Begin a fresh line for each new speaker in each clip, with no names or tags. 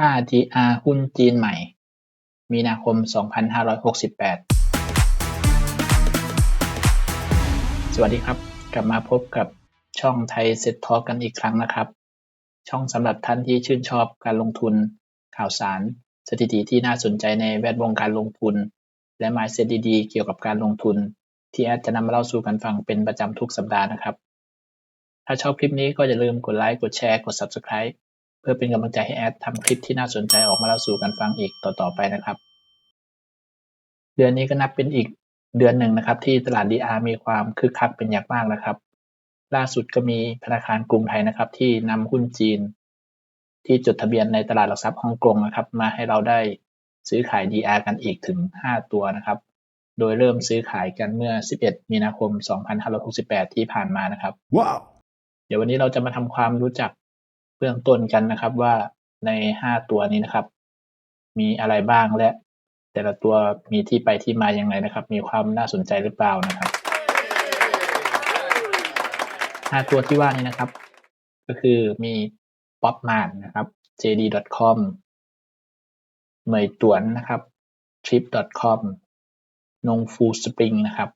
5GR หุ้นจีนใหม่ มีนาคม 2568 สวัสดีครับ กลับมาพบกับช่องไทยเซ็ตทอกันอีกครั้งนะครับ ช่องสำหรับท่านที่ชื่นชอบการลงทุน ข่าวสาร สถิติที่น่าสนใจในแวดวงการลงทุน และ mindset ดีๆ เกี่ยวกับการลงทุน ที่แอดจะนำมาเล่าสู่กันฟังเป็นประจำทุกสัปดาห์นะครับ ถ้าชอบคลิปนี้ก็อย่าลืมกดไลค์ กดแชร์ กด Subscribe เพื่อเป็นกำลังใจให้แอดทำคลิปที่น่าสนใจออกมาเล่าสู่กันฟังอีกต่อๆไปนะครับ เดือนนี้ก็นับเป็นอีกเดือนหนึ่งนะครับ ที่ตลาด DR มีความคึกคักเป็นอย่างมากนะครับ ล่าสุดก็มีธนาคารกรุงไทยนะครับ ที่นำหุ้นจีน ที่จดทะเบียนในตลาดหลักทรัพย์ฮ่องกงนะครับ มาให้เราได้ซื้อขาย DR กันอีกถึง 5 ตัวนะครับ โดยเริ่มซื้อขายกันเมื่อ 11 มีนาคม 2568 ที่ผ่านมานะครับ
ว้าว
เดี๋ยววันนี้เราจะมาทำความรู้จัก เบื้องต้นกันนะครับว่าใน 5 ตัวนี้นะครับ มีอะไรบ้างและ แต่ละตัวมีที่ไปที่มาอย่างไรนะครับ มีความน่าสนใจหรือเปล่านะครับ 5 ตัวที่ว่านี้นะครับ ก็คือมี Popmart นะครับ JD.com เหมยตวนนะครับ Trip.com นงฟูสปริงนะครับ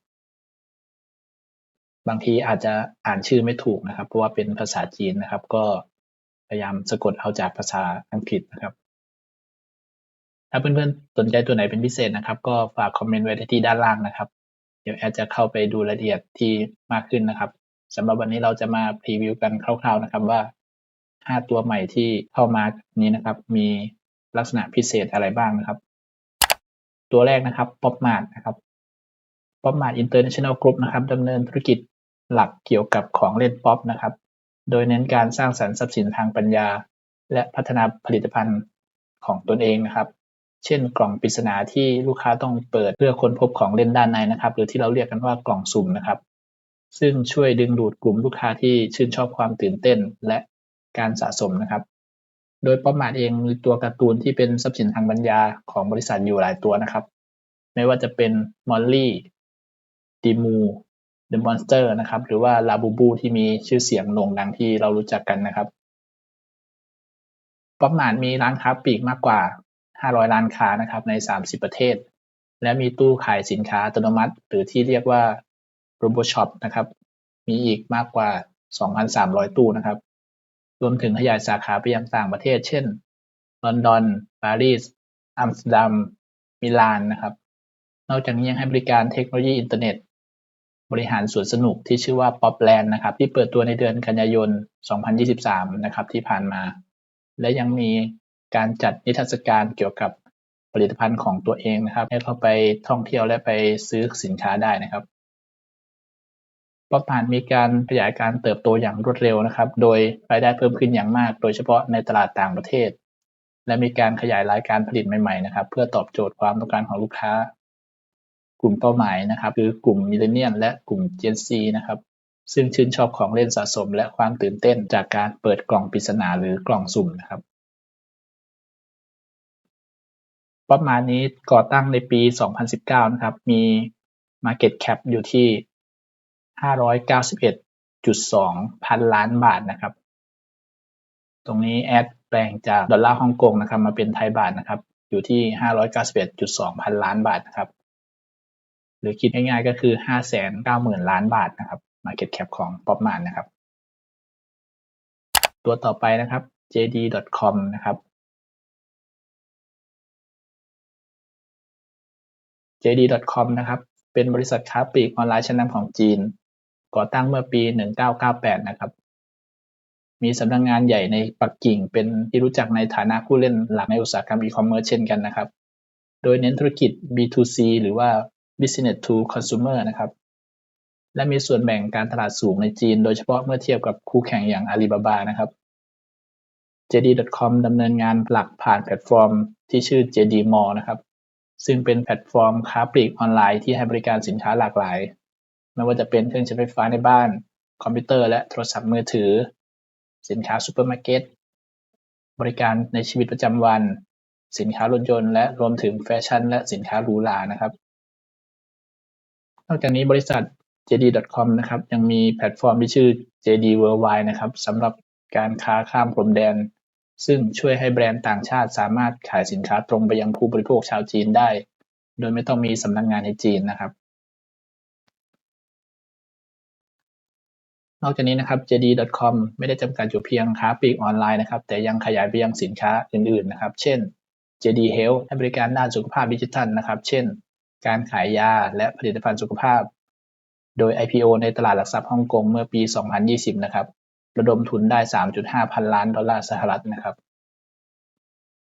บางทีอาจจะอ่านชื่อไม่ถูกนะครับ เพราะว่าเป็นภาษาจีนนะครับ ก็ พยายามสะกดเอาจากภาษาอังกฤษนะครับ ถ้าเพื่อนๆสนใจตัวไหนเป็นพิเศษนะครับ ก็ฝากคอมเมนต์ไว้ที่ด้านล่างนะครับ เดี๋ยวแอดจะเข้าไปดูรายละเอียดที่มากขึ้นนะครับสำหรับวันนี้เราจะมาพรีวิวกันคร่าวๆนะครับว่า 5 ตัวใหม่ที่เข้ามานี้นะครับ มีลักษณะพิเศษอะไรบ้างนะครับ ตัวแรกนะครับ Popmart นะครับ Popmart International Group นะครับดำเนินธุรกิจหลักเกี่ยวกับของเล่นป๊อปนะครับ โดยเน้นการสร้างสรรค์ทรัพย์สินทางปัญญา และพัฒนาผลิตภัณฑ์ของตนเองนะครับ เช่น กล่องปริศนาที่ลูกค้าต้องเปิดเพื่อค้นพบของเล่นด้านในนะครับ หรือที่เราเรียกกันว่ากล่องสุ่มนะครับ ซึ่งช่วยดึงดูดกลุ่มลูกค้าที่ชื่นชอบความตื่นเต้นและการสะสมนะครับ โดยป๊อปมาร์ทเองมีตัวการ์ตูนที่เป็นทรัพย์สินทางปัญญาของบริษัทอยู่หลายตัวนะครับ ไม่ว่าจะเป็นมอลลี่ดีมู เดอะมอนสเตอร์นะครับ หรือว่าลาบูบูที่มีชื่อเสียงโด่งดังที่เรารู้จักกันนะครับป๊อปมาร์ทมีร้านค้าปลีกมากกว่า 500 ร้านค้านะครับใน 30 ประเทศ และมีตู้ขายสินค้าอัตโนมัติ หรือที่เรียกว่า Robo Shop นะครับ มีอีกมากกว่า 2,300 ตู้นะครับ รวมถึงขยายสาขาไปยังต่างประเทศ เช่น ลอนดอน ปารีส อัมสเตอร์ดัม มิลานนะครับ นอกจากนี้ยังให้บริการเทคโนโลยีอินเทอร์เน็ต บริหารสวนสนุกที่ชื่อว่า Popland นะครับ ที่เปิดตัวในเดือนกันยายน 2023 นะครับที่ผ่านมา และยังมีการจัดนิทรรศการเกี่ยวกับผลิตภัณฑ์ของตัวเองนะครับ ให้เข้าไปท่องเที่ยวและไปซื้อสินค้าได้นะครับป๊อปมาร์ทมีการขยายการเติบโตอย่างรวดเร็วนะครับ โดยรายได้เพิ่มขึ้นอย่างมาก โดยเฉพาะในตลาดต่างประเทศ และมีการขยายรายการผลิตใหม่ๆนะครับ เพื่อตอบโจทย์ความต้องการของลูกค้า ลุ่มเป้าหมายนะครับ คือกลุ่มมิเลเนียนและกลุ่ม Gen Z นะครับซึ่งชื่นชอบของเล่นสะสม และความตื่นเต้นจากการเปิดกล่องปริศนาหรือกล่องสุ่มนะครับป๊อปมานี้ก่อตั้งในปี 2019 นะครับ มี Market Cap อยู่ที่ 591.2 พันล้านบาทนะครับ ตรงนี้แอดแปลงจากดอลลาร์ฮ่องกงนะครับ มาเป็นไทยบาทนะครับ อยู่ที่ 591.2 พันล้านบาทนะครับ รือคิดง่ายๆก็คือ 590,000 ล้านบาทนะครับ Market Cap ของ Popmart นะครับ ตัวต่อไปนะครับ JD.com นะครับ JD.com นะครับ เป็นบริษัทค้าปลีกออนไลน์ชั้นนำของจีน ก่อตั้งเมื่อปี 1998 นะครับ มีสำนักงงานใหญ่ในปักกิ่ง เป็นที่รู้จักในฐานะผู้เล่นหลักในอุตสาหกรรมอีคอมเมิร์ซเช่นกันนะครับ โดยเน้นธุรกิจ B2C หรือว่า Business to Consumer นะครับ และมีส่วนแบ่งการตลาดสูงในจีน โดยเฉพาะเมื่อเทียบกับคู่แข่งอย่าง Alibaba นะครับ JD.com ดำเนินงานหลักผ่านแพลตฟอร์มที่ชื่อ JD Mall นะครับ ซึ่งเป็นแพลตฟอร์มค้าปลีกออนไลน์ที่ให้บริการสินค้าหลากหลาย ไม่ว่าจะเป็นเครื่องใช้ไฟฟ้าในบ้าน คอมพิวเตอร์และโทรศัพท์มือถือ สินค้าซูเปอร์มาร์เก็ต บริการในชีวิตประจำวัน สินค้ารถยนต์และรวมถึงแฟชั่นและสินค้าหรูหรานะครับ นอกจากนี้บริษัท JD.com นะครับยังมีแพลตฟอร์มที่ชื่อ JD Worldwide นะครับสำหรับการค้าข้ามพรมแดน ซึ่งช่วยให้แบรนด์ต่างชาติสามารถขายสินค้าตรงไปยังผู้บริโภคชาวจีนได้ โดยไม่ต้องมีสำนักงานในจีนนะครับ นอกจากนี้นะครับ JD.com ไม่ได้จำกัดอยู่เพียงค้าปลีกออนไลน์นะครับ แต่ยังขยายไปยังสินค้าอื่นๆนะครับ เช่น JD Health ให้บริการด้านสุขภาพดิจิทัลนะครับ เช่น การขายยาและผลิตภัณฑ์สุขภาพ โดย IPO ในตลาดหลักทรัพย์ฮ่องกงเมื่อปี 2020 นะครับ ระดมทุนได้ 3.5 พันล้านดอลลาร์สหรัฐนะครับ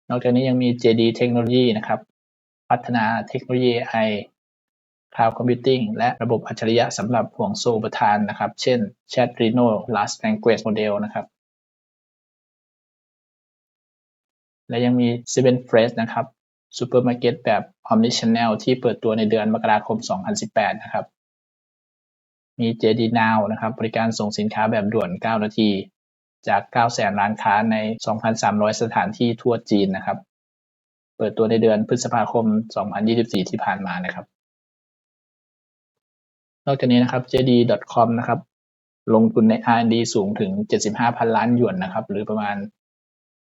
นอกจากนี้ยังมี JD Technology นะครับ พัฒนาเทคโนโลยี AI Cloud Computing และระบบอัจฉริยะสำหรับห่วงโซ่อุปทานนะครับ เช่น Chat Rhino Large Language Model นะครับ และยังมี Seven Fresh นะครับ ซูเปอร์มาร์เก็ตแบบ Omnichannel ที่เปิดตัวในเดือนมกราคม 2018 นะครับ มี JD Now นะครับ บริการส่งสินค้าแบบด่วน 9 นาที จาก900,000ร้านค้าใน 2,300 สถานที่ทั่วจีนนะครับ เปิดตัวในเดือนพฤษภาคม 2024 ที่ผ่านมานะครับ นอกจากนี้นะครับ JD.com นะครับ ลงทุนใน R&D สูงถึง 75พันล้านหยวนนะครับ หรือประมาณ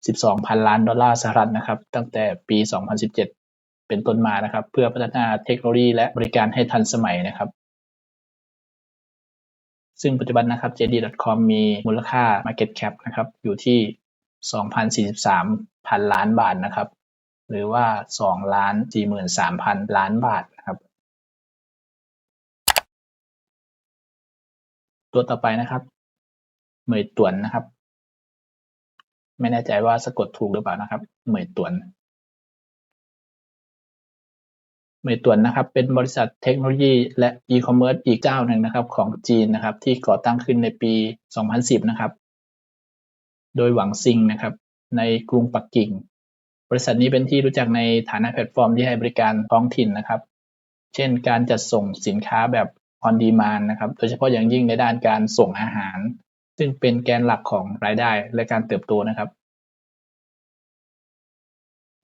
12พันล้านดอลลาร์สหรัฐนะครับ ตั้งแต่ปี 2017 เป็นต้นมานะครับ เพื่อพัฒนาเทคโนโลยีและบริการให้ทันสมัยนะครับ ซึ่งปัจจุบันนะครับ JD.com มีมูลค่า Market Cap นะครับ อยู่ที่ 2,043 พันล้านบาทนะครับ หรือว่า 2 ล้าน 43พันล้านบาทนะครับ ตัวต่อไปนะครับ เมยต่วนนะครับ ไม่แน่ใจว่าสะกดถูกหรือเปล่านะครับ เหมยตวน เหมยตวนนะครับ เป็นบริษัทเทคโนโลยี และอีคอมเมิร์ซอีกเจ้าหนึ่งนะครับ ของจีนนะครับ ที่ก่อตั้งขึ้นในปี 2010 นะครับ โดยหวังซิงนะครับ ในกรุงปักกิ่ง บริษัทนี้เป็นที่รู้จักในฐานะแพลตฟอร์มที่ให้บริการท้องถิ่นนะครับ เช่น การจัดส่งสินค้าแบบ on demand นะครับ โดยเฉพาะอย่างยิ่งในด้านการส่งอาหาร ซึ่งเป็นแกนหลักของรายได้และการเติบโตนะครับ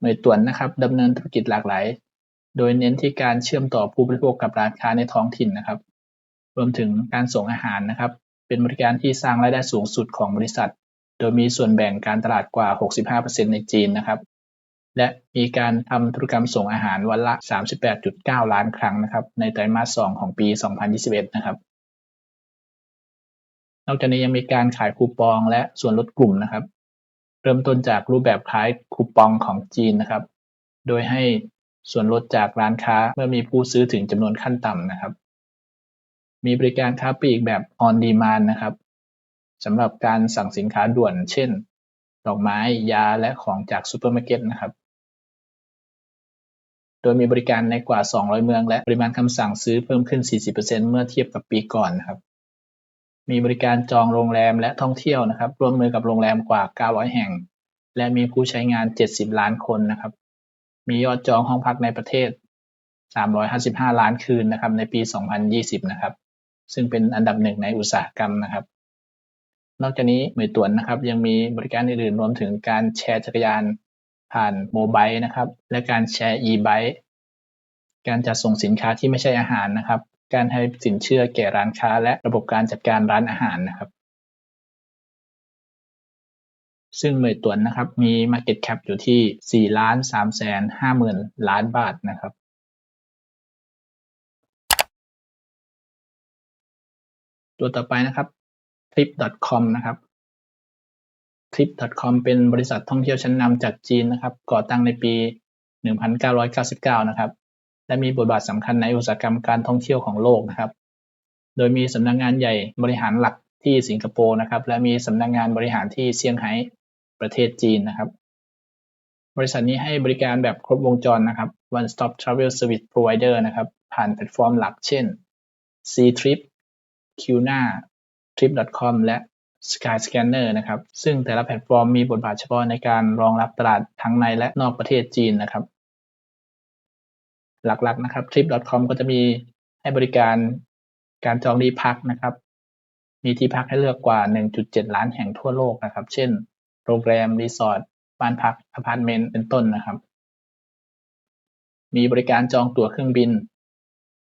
หน่วยตวนนะครับดำเนินธุรกิจหลากหลาย โดยเน้นที่การเชื่อมต่อผู้บริโภคกับร้านค้าในท้องถิ่นนะครับ รวมถึงการส่งอาหารนะครับ เป็นบริการที่สร้างรายได้สูงสุดของบริษัท โดยมีส่วนแบ่งการตลาดกว่า 65%ในจีนนะครับ และมีการทำธุรกรรมส่งอาหารวันละ 38.9 ล้านครั้งนะครับ ในไตรมาส 2 ของปี 2021 นะครับ นอกจากนี้ยังมีการขายคูปองและส่วนลดกลุ่มนะครับ เริ่มต้นจากรูปแบบคล้ายคูปองของจีนนะครับ โดยให้ส่วนลดจากร้านค้าเมื่อมีผู้ซื้อถึงจำนวนขั้นต่ำนะครับ มีบริการค้าปลีกแบบ on demand นะครับสำหรับการสั่งสินค้าด่วน เช่น ดอกไม้ยาและของจากซูเปอร์มาร์เก็ตนะครับ โดยมีบริการในกว่า 200 เมือง และปริมาณคำสั่งซื้อเพิ่มขึ้น 40%เมื่อเทียบกับปีก่อนนะครับ มีบริการจองโรงแรมและท่องเที่ยวนะครับ ร่วมมือกับโรงแรมกว่า 900 แห่ง และมีผู้ใช้งาน 70 ล้านคนนะครับ มียอดจองห้องพักในประเทศ 355 ล้านคืนนะครับ ในปี 2020 นะครับ ซึ่งเป็นอันดับหนึ่งในอุตสาหกรรมนะครับ นอกจากนี้เหมยตวนนะครับ ยังมีบริการอื่นๆ รวมถึงการแชร์จักรยานผ่านโมบายนะครับ และการแชร์ e-bike การจัดส่งสินค้าที่ไม่ใช่อาหารนะครับ การให้สินเชื่อแก่ร้านค้า และระบบการจัดการร้านอาหารนะครับ ซึ่งเมยตวนนะครับมี Market Cap อยู่ที่4ล้าน3แสน5หมื่นล้านบาทนะครับตัวต่อไปนะครับ Trip.com นะครับ Trip.com เป็นบริษัทท่องเที่ยวชั้นนำจากจีนนะครับ ก่อตั้งในปี 1999 นะครับ และมีบทบาทสำคัญในอุตสาหกรรมการท่องเที่ยวของโลกนะครับ โดยมีสำนักงงานใหญ่บริหารหลักที่สิงคโปร์นะครับ และมีสำนักงงานบริหารที่เซี่ยงไฮ้ประเทศจีนนะครับ บริษัทนี้ให้บริการแบบครบวงจรนะครับ one stop travel service provider นะครับ ผ่านแพลตฟอร์มหลักเช่น Ctrip Qna Trip.com และ Skyscanner นะครับ ซึ่งแต่ละแพลตฟอร์มมีบทบาทเฉพาะในการรองรับตลาดทั้งในและนอกประเทศจีนนะครับ หลักๆนะครับ trip.com ก็จะมีให้บริการการจองที่พักนะครับ มีที่พักให้เลือกกว่า 1.7 ล้านแห่งทั่วโลกนะครับ เช่น โรงแรม รีสอร์ท บ้านพัก อพาร์ตเมนต์ เป็นต้นนะครับ มีบริการจองตั๋วเครื่องบิน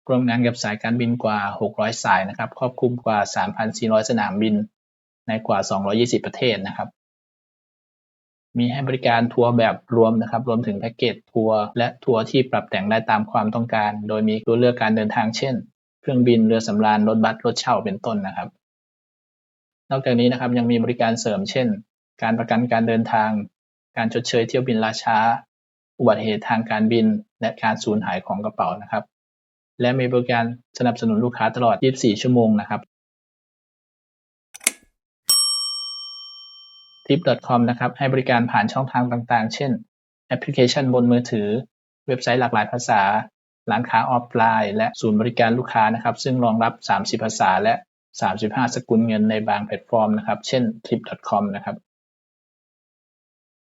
ร่วมงานกับสายการบินกว่า 600 สายนะครับ ครอบคลุมกว่า 3,400 สนามบิน ในกว่า 220 ประเทศนะครับ มีให้บริการทัวร์แบบรวมนะครับ รวมถึงแพ็กเกจทัวร์และทัวร์ที่ปรับแต่งได้ตามความต้องการ โดยมีตัวเลือกการเดินทางเช่น เครื่องบินเรือสำราญรถบัสรถเช่าเป็นต้นนะครับ นอกจากนี้นะครับยังมีบริการเสริมเช่น การประกันการเดินทาง การชดเชยเที่ยวบินล่าช้า อุบัติเหตุทางการบิน และการสูญหายของกระเป๋านะครับ และมีบริการสนับสนุนลูกค้าตลอด 24 ชั่วโมงนะครับ tip.com นะครับให้บริการผ่านช่องทางต่างๆ เช่น แอปพลิเคชันบนมือถือ เว็บไซต์หลากหลายภาษา ร้านค้าออฟไลน์ และศูนย์บริการลูกค้านะครับ ซึ่งรองรับ 30 ภาษาและ 35 สกุลเงินในบางแพลตฟอร์มนะครับ เช่น tip.com นะครับ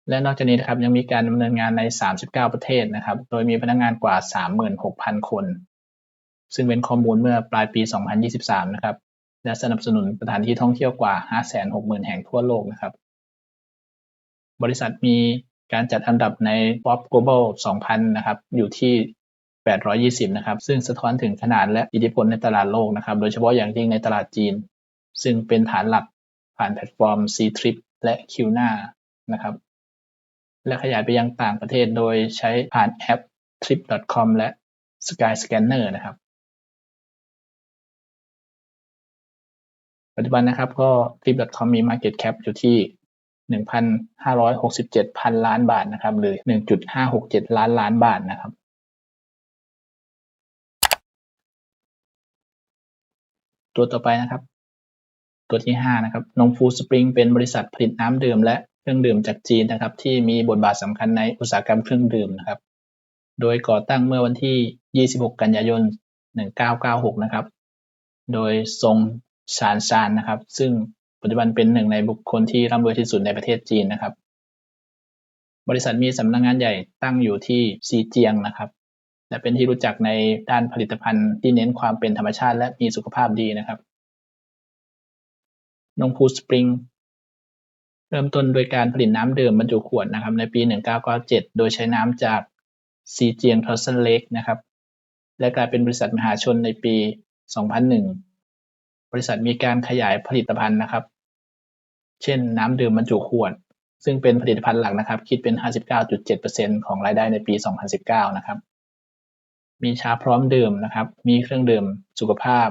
และนอกจากนี้นะครับยังมีการดำเนินงานใน 39 ประเทศนะครับ โดยมีพนักงงานกว่า 36,000 คน ซึ่งเป็นข้อมูลเมื่อปลายปี 2023 นะครับและสนับสนุนสถานที่ท่องเที่ยวกว่า 560,000 แห่งทั่วโลกนะครับ บริษัทมีการจัดอันดับใน Forbes Global 2000 นะครับ อยู่ที่ 820 นะครับ ซึ่งสะท้อนถึงขนาดและอิทธิพลในตลาดโลกนะครับ โดยเฉพาะอย่างยิ่งในตลาดจีน ซึ่งเป็นฐานหลักผ่านแพลตฟอร์ม C-Trip และ Qna นะครับ และขยายไปยังต่างประเทศโดยใช้ผ่านแอป trip.com และ Skyscanner นะครับ ปัจจุบันนะครับก็ trip.com มี Market Cap อยู่ที่ 1,567 พันล้านบาทนะครับหรือ 1.567 ล้านล้านบาทนะครับตัวต่อไปนะครับ ตัวที่ 5 นะครับนงฟูสปริงเป็นบริษัทผลิตน้ำดื่มและเครื่องดื่มจากจีนนะครับ ที่มีบทบาทสำคัญในอุตสาหกรรมเครื่องดื่มนะครับ โดยก่อตั้งเมื่อวันที่ 26 กันยายน 1996 นะครับ โดยทรงชานซานนะครับ ซึ่ง ปัจจุบันเป็นหนึ่งในบุคคลที่ร่ำรวยที่สุดในประเทศจีนนะครับ บริษัทมีสำนักงงานใหญ่ตั้งอยู่ที่ซีเจียงนะครับและเป็นที่รู้จักในด้านผลิตภัณฑ์ที่เน้นความเป็นธรรมชาติและมีสุขภาพดีนะครับนงพูสปริงเริ่มต้นโดยการผลิตน้ำดื่มบรรจุขวดนะครับในปี 1997 โดยใช้น้ำจากซีเจียงทอสเซนเล็กนะครับ และกลายเป็นบริษัทมหาชนในปี 2001 บริษัทมีการขยายผลิตภัณฑ์นะครับ เช่น น้ำดื่มบรรจุขวด ซึ่งเป็นผลิตภัณฑ์หลักนะครับ คิดเป็น 59.7%ของรายได้ในปี 2019 นะครับ มีชาพร้อมดื่มนะครับ มีเครื่องดื่มสุขภาพ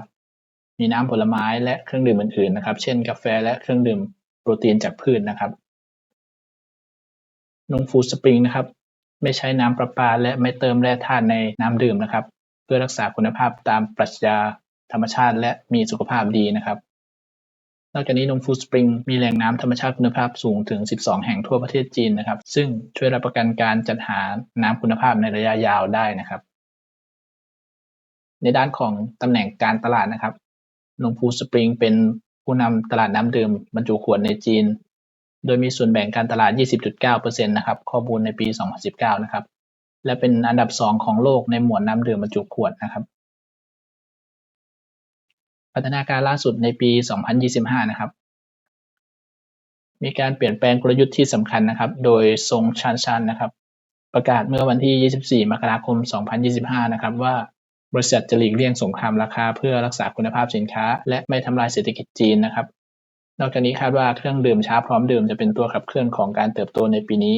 มีน้ำผลไม้และเครื่องดื่มอื่นๆนะครับ เช่น กาแฟและเครื่องดื่มโปรตีนจากพืชนะครับนงฟูสปริงนะครับ ไม่ใช้น้ำประปาและไม่เติมแร่ธาตุในน้ำดื่มนะครับ เพื่อรักษาคุณภาพตามปรัชญาธรรมชาติและมีสุขภาพดีนะครับ นอกจากนี้นมฟูสปริงมีแหล่งน้ำธรรมชาติคุณภาพสูงถึง 12 แห่งทั่วประเทศจีนนะครับ ซึ่งช่วยรับประกันการจัดหาน้ำคุณภาพในระยะยาวได้นะครับ ในด้านของตำแหน่งการตลาดนะครับนมฟูสปริงเป็นผู้นำตลาดน้ำดื่มบรรจุขวดในจีน โดยมีส่วนแบ่งการตลาด 20.9%นะครับ ข้อมูลในปี 2019 นะครับ และเป็นอันดับ 2 ของโลกในหมวดน้ำดื่มบรรจุขวดนะครับ พัฒนาการล่าสุดในปี 2025 นะครับ มีการเปลี่ยนแปลงกลยุทธ์ที่สำคัญนะครับ โดยทรงชันชันนะครับ ประกาศเมื่อวันที่ 24 มกราคม 2025 นะครับ ว่าบริษัทจะหลีกเลี่ยงสงครามราคาเพื่อรักษาคุณภาพสินค้า และไม่ทำลายเศรษฐกิจจีนนะครับ นอกจากนี้คาดว่าเครื่องดื่มชาพร้อมดื่มจะเป็นตัวขับเคลื่อนของการเติบโตในปีนี้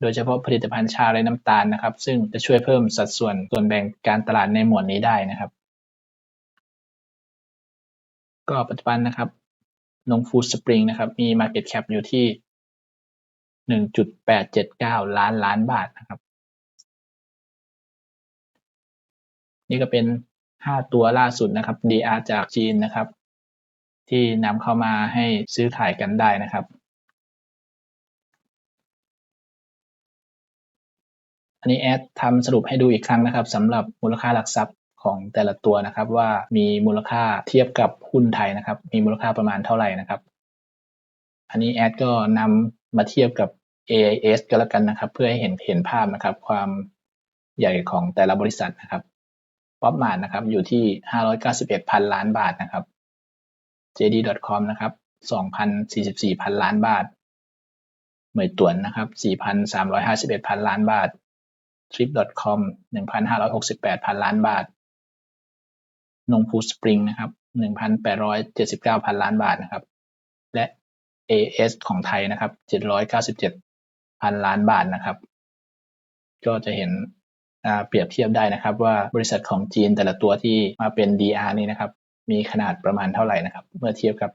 โดยเฉพาะผลิตภัณฑ์ชาไร้น้ำตาลนะครับ ซึ่งจะช่วยเพิ่มสัดส่วนส่วนแบ่งการตลาดในหมวดนี้ได้นะครับ ก็ปัจจุบันนะครับนงฟูสปริงนะครับ มี Market Cap อยู่ที่1.879ล้านล้านบาทนะครับ นี่ก็เป็น5ตัวล่าสุดนะครับ DR จากจีนนะครับ ที่นำเข้ามาให้ซื้อขายกันได้นะครับ อันนี้แอดทำสรุปให้ดูอีกครั้งนะครับสำหรับมูลค่าหลักทรัพย์ ของแต่ละตัวนะครับ ว่ามีมูลค่าเทียบกับหุ้นไทยนะครับ มีมูลค่าประมาณเท่าไหร่นะครับ อันนี้แอดก็นำมาเทียบกับ AIS ก็แล้วกันนะครับ เพื่อให้เห็นเห็นภาพนะครับ ความใหญ่ของแต่ละบริษัทนะครับป๊อปมาร์นะครับ อยู่ที่ 591พันล้านบาทนะครับ JD.com นะครับ2,044พันล้านบาทเหมยตวนนะครับ 4,351พันล้านบาท Trip.com 1,568พันล้านบาท นงพูสปริงนะครับหนึ่งพันแปดร้อยเจ็ดสิบเก้าพันล้านบาทนะครับ และ AS ของไทยนะครับเจ็ดร้อยเก้าสิบเจ็ดพันล้านบาทนะครับ ก็จะเห็นเปรียบเทียบได้นะครับ ว่าบริษัทของจีนแต่ละตัวที่มาเป็น DR นี้นะครับ มีขนาดประมาณเท่าไหร่นะครับ เมื่อเทียบกับ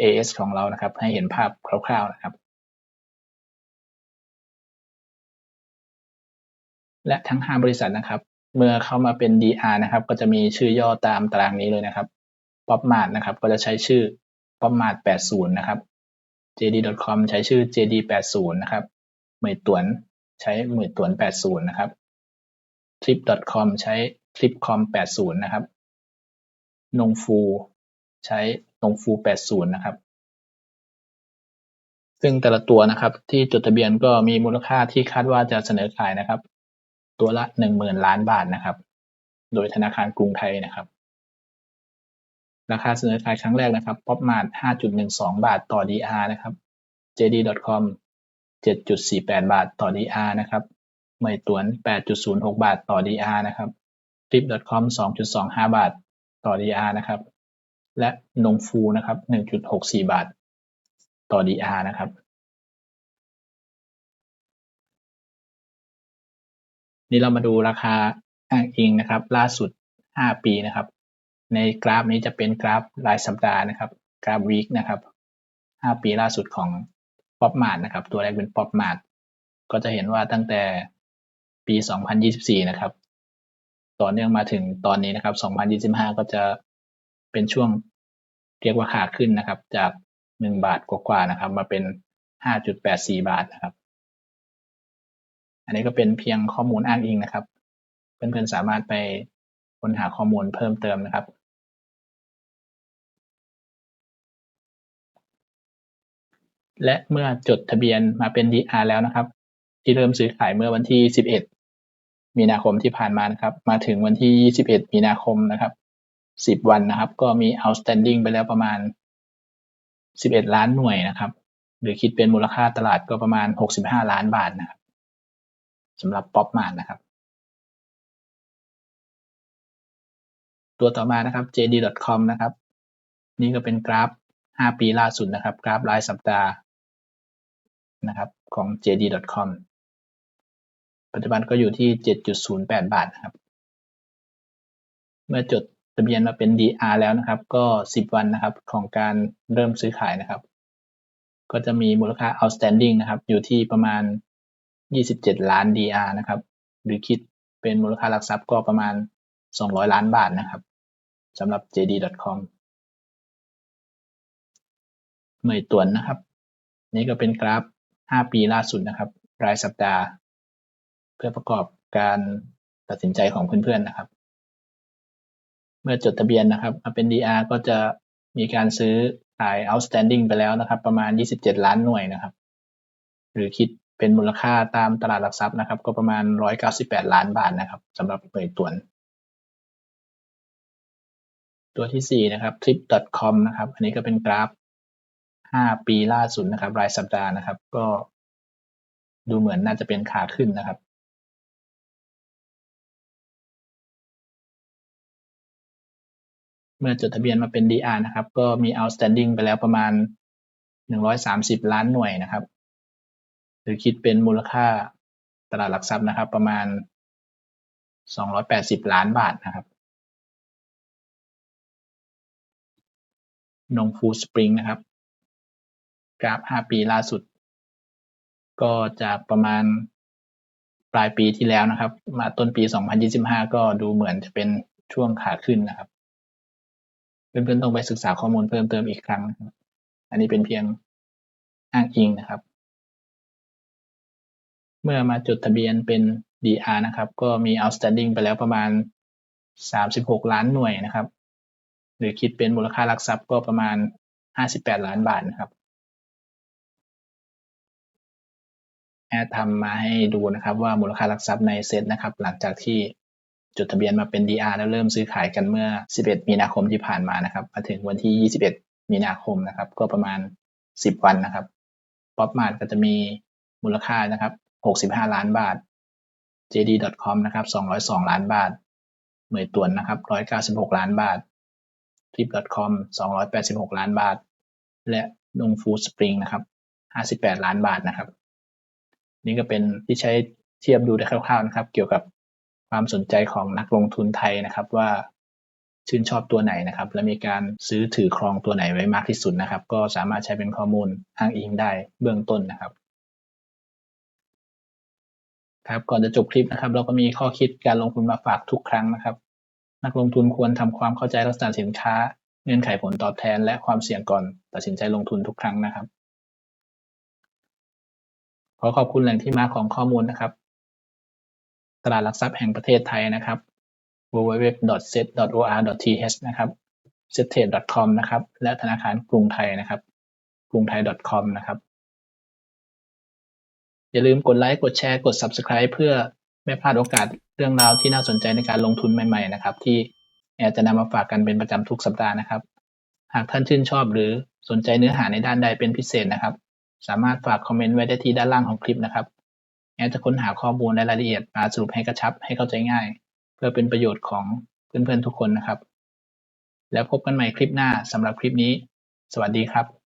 AS ของเรานะครับ ให้เห็นภาพคร่าวๆนะครับ และทั้ง 5 บริษัทนะครับ เมื่อเข้ามาเป็น DR นะครับ ก็จะมีชื่อย่อตามตารางนี้เลยนะครับ PopMart นะครับ ก็จะใช้ชื่อ PopMart 80 นะครับ JD.com ใช้ชื่อ JD80 นะครับเหมยตวนใช้เหมยตวน 80 นะครับ Trip.com ใช้ Tripcom 80 นะครับนงฟูใช้นงฟู 80 นะครับ ซึ่งแต่ละตัวนะครับที่จดทะเบียนก็มีมูลค่าที่คาดว่าจะเสนอขายนะครับ ตัวละ10,000ล้านบาทนะครับ โดยธนาคารกรุงไทยนะครับ ราคาเสนอขายครั้งแรกนะครับ PopMart 5.12 บาทต่อ DR นะครับ JD.com 7.48 บาทต่อ DR นะครับเหมยตวน 8.06 บาทต่อ DR นะครับ Trip.com 2.25 บาทต่อ DR นะครับ และนงฟูนะครับ 1.64 บาทต่อ DR นะครับ นี่เรามาดูราคาอ้างอิงนะครับ ล่าสุด 5 ปีนะครับ ในกราฟนี้จะเป็นกราฟรายสัปดาห์นะครับ กราฟวีคนะครับ 5 ปีล่าสุดของป๊อปมาร์นะครับ ตัวแรกเป็นป๊อปมาร์ก็จะเห็นว่าตั้งแต่ปี 2024 นะครับ ต่อเนื่องมาถึงตอนนี้นะครับ 2025 ก็จะเป็นช่วงเรียกว่าขาขึ้นนะครับ จาก 1 บาทกว่าๆนะครับ มาเป็น 5.84 บาทนะครับ อันนี้ก็เป็นเพียงข้อมูลอ้างอิงนะครับ เพื่อนๆสามารถไปค้นหาข้อมูลเพิ่มเติมนะครับ และเมื่อจดทะเบียนมาเป็น DR แล้วนะครับ ที่เริ่มซื้อขายเมื่อวันที่ 11 มีนาคมที่ผ่านมานะครับ มาถึงวันที่ 21 มีนาคมนะครับ 10 วันนะครับ ก็มี outstanding ไปแล้วประมาณ 11 ล้านหน่วยนะครับ หรือคิดเป็นมูลค่าตลาดก็ประมาณ 65 ล้านบาทนะครับ สำหรับป๊อปมาร์นะครับ ตัวต่อมานะครับ JD.com นะครับ นี่ก็เป็นกราฟ 5 ปีล่าสุดนะครับ กราฟรายสัปดาห์นะครับของ JD.com ปัจจุบันก็อยู่ที่ 7.08 บาทนะครับ เมื่อจดทะเบียนมาเป็น DR แล้วนะครับ ก็ 10 วันนะครับของการเริ่มซื้อขายนะครับ ก็จะมีมูลค่า outstanding นะครับ อยู่ที่ประมาณ 27ล้าน DR นะครับ หรือคิดเป็นมูลค่าหลักทรัพย์ก็ประมาณ200ล้านบาทนะครับสำหรับ JD.com เหมยตวนนะครับ นี่ก็เป็นกราฟ 5 ปีล่าสุดนะครับ รายสัปดาห์ เพื่อประกอบการตัดสินใจของเพื่อนๆนะครับ เมื่อจดทะเบียนนะครับมาเป็น DR ก็จะมีการซื้อขาย outstanding ไปแล้วนะครับ ประมาณ 27 ล้านหน่วยนะครับ หรือคิด เป็นมูลค่าตามตลาดหลักทรัพย์นะครับ ก็ประมาณ 198 ล้านบาทนะครับสำหรับเผยตวน ตัวที่ 4 นะครับ trip.com นะครับ อันนี้ก็เป็นกราฟห้าปีล่าสุดนะครับ รายสัปดาห์นะครับ ก็ดูเหมือนน่าจะเป็นขาขึ้นนะครับเมื่อจดทะเบียนมาเป็น DR นะครับ ก็มี outstanding ไปแล้วประมาณ 130 ล้านหน่วยนะครับ รือคิดเป็นมูลค่าตลาดหลักทรัพย์นะครับ ประมาณ 280 ล้านบาทนะครับนงฟูสปริงนะครับ กราฟ 5 ปีล่าสุด ก็จากประมาณปลายปีที่แล้วนะครับ มาต้นปี 2025 ก็ดูเหมือนจะเป็นช่วงขาขึ้นนะครับ เพื่อนๆต้องไปศึกษาข้อมูลเพิ่มเติมอีกครั้งอันนี้เป็นเพียงอ้างอิงนะครับ มื่อมาจดทะเบียนเป็น DR นะครับ ก็มี outstanding ไปแล้วประมาณ 36 ล้านหน่วยนะครับ หรือคิดเป็นมูลค่าหลักทรัพย์ก็ประมาณ 58 ล้านบาทนะครับแอดทำมาให้ดูนะครับว่ามูลค่าหลักทรัพย์ในเซ็ตนะครับ หลังจากที่จดทะเบียนมาเป็น DR แล้วเริ่มซื้อขายกันเมื่อ 11 มีนาคมที่ผ่านมานะครับ มาถึงวันที่ 21 มีนาคมนะครับ ก็ประมาณ 10 วันนะครับ ป๊อปมาร์ก็จะมีมูลค่านะครับ 65 ล้านบาท JD.com นะครับ 202 ล้านบาท เหมยตวนนะครับ 196 ล้านบาท Trip.com 286 ล้านบาท และนงฟูสปริงนะครับ 58 ล้านบาทนะครับ นี่ก็เป็นที่ใช้เทียบดูได้คร่าวๆนะครับ เกี่ยวกับความสนใจของนักลงทุนไทยนะครับว่าชื่นชอบตัวไหนนะครับ และมีการซื้อถือครองตัวไหนไว้มากที่สุดนะครับ ก็สามารถใช้เป็นข้อมูลอ้างอิงได้เบื้องต้นนะครับ ครับก่อนจะจบคลิปนะครับ เราก็มีข้อคิดการลงทุนมาฝากทุกครั้งนะครับ นักลงทุนควรทำความเข้าใจลักษณะสินค้า เงื่อนไขผลตอบแทนและความเสี่ยงก่อนตัดสินใจลงทุนทุกครั้งนะครับ ขอขอบคุณแหล่งที่มาของข้อมูลนะครับ ตลาดหลักทรัพย์แห่งประเทศไทยนะครับ www.set.or.th นะครับ settrade.com นะครับ และธนาคารกรุงไทยนะครับ กรุงไทย .com นะครับ อย่าลืมกดไลค์กดแชร์กด Subscribe เพื่อไม่พลาดโอกาสเรื่องราวที่น่าสนใจในการลงทุนใหม่ๆนะครับ ที่แอร์จะนำมาฝากกันเป็นประจำทุกสัปดาห์นะครับ หากท่านชื่นชอบหรือสนใจเนื้อหาในด้านใดเป็นพิเศษนะครับ สามารถฝากคอมเมนต์ไว้ได้ที่ด้านล่างของคลิปนะครับแอร์จะค้นหาข้อมูลและรายละเอียดมาสรุปให้กระชับให้เข้าใจง่าย เพื่อเป็นประโยชน์ของเพื่อนๆทุกคนนะครับ แล้วพบกันใหม่คลิปหน้าสำหรับคลิปนี้ สวัสดีครับ